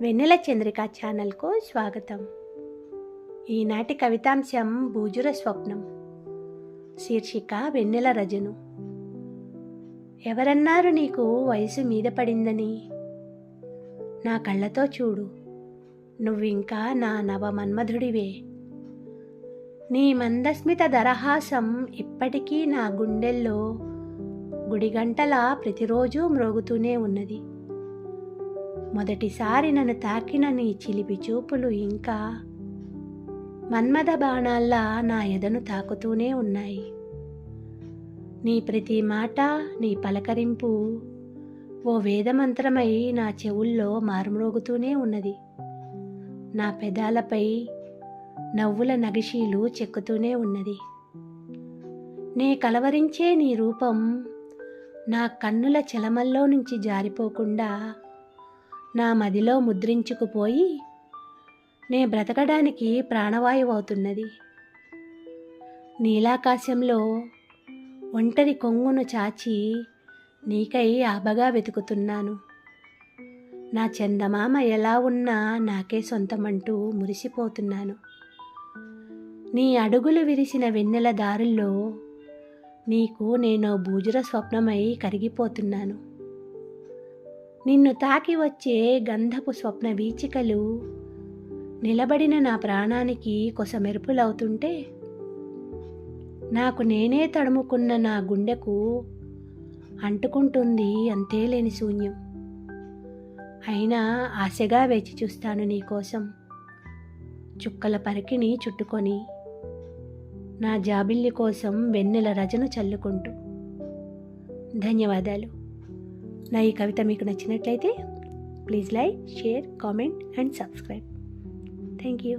వెన్నెల చంద్రిక ఛానల్కు స్వాగతం. ఈనాటి కవితాంశం భూజుర స్వప్నం. శీర్షిక వెన్నెల రజను. ఎవరన్నారు నీకు వయసు మీద పడిందని? నా కళ్ళతో చూడు. నువ్వింకా నా నవమన్మధుడివే. నీ మందస్మిత దరహాసం ఇప్పటికీ నా గుండెల్లో గుడిగంటలా ప్రతిరోజు మ్రోగుతూనే ఉన్నది. మొదటిసారి నన్ను తాకిన నీ చిలిపి చూపులు ఇంకా మన్మద బాణాల్లా నా ఎదను తాకుతూనే ఉన్నాయి. నీ ప్రతి మాట నీ పలకరింపు ఓ వేదమంత్రమై నా చెవుల్లో మారుమ్రోగుతూనే ఉన్నది. నా పెదాలపై నవ్వుల నగిషీలు చెక్కుతూనే ఉన్నది. నే కలవరించే నీ రూపం నా కన్నుల చలమల్లో నుంచి జారిపోకుండా నా మదిలో ముద్రించుకుపోయి నే బ్రతకడానికి ప్రాణవాయువు అవుతున్నది నీలాకాశంలో ఒంటరి కొంగును చాచి నీకై ఆబగా వెతుకుతున్నాను. నా చందమామ ఎలా ఉన్నా నాకే సొంతమంటూ మురిసిపోతున్నాను. నీ అడుగులు విరిసిన వెన్నెల దారుల్లో నీకు నేను భూజుర స్వప్నమై కరిగిపోతున్నాను. నిన్ను తాకి వచ్చే గంధపు స్వప్న వీచికలు నిలబడిన నా ప్రాణానికి కొస మెరుపులవుతుంటే నాకు నేనే తడుముకున్న నా గుండెకు అంటుకుంటుంది అంతేలేని శూన్యం. అయినా ఆశగా వేచి చూస్తాను నీకోసం చుక్కల పరికిని చుట్టుకొని నా జాబిల్లి కోసం వెన్నెల రజను చల్లుకుంటూ. ధన్యవాదాలు. నా ఈ కవిత మీకు నచ్చినట్లయితే please like share comment and subscribe. Thank you.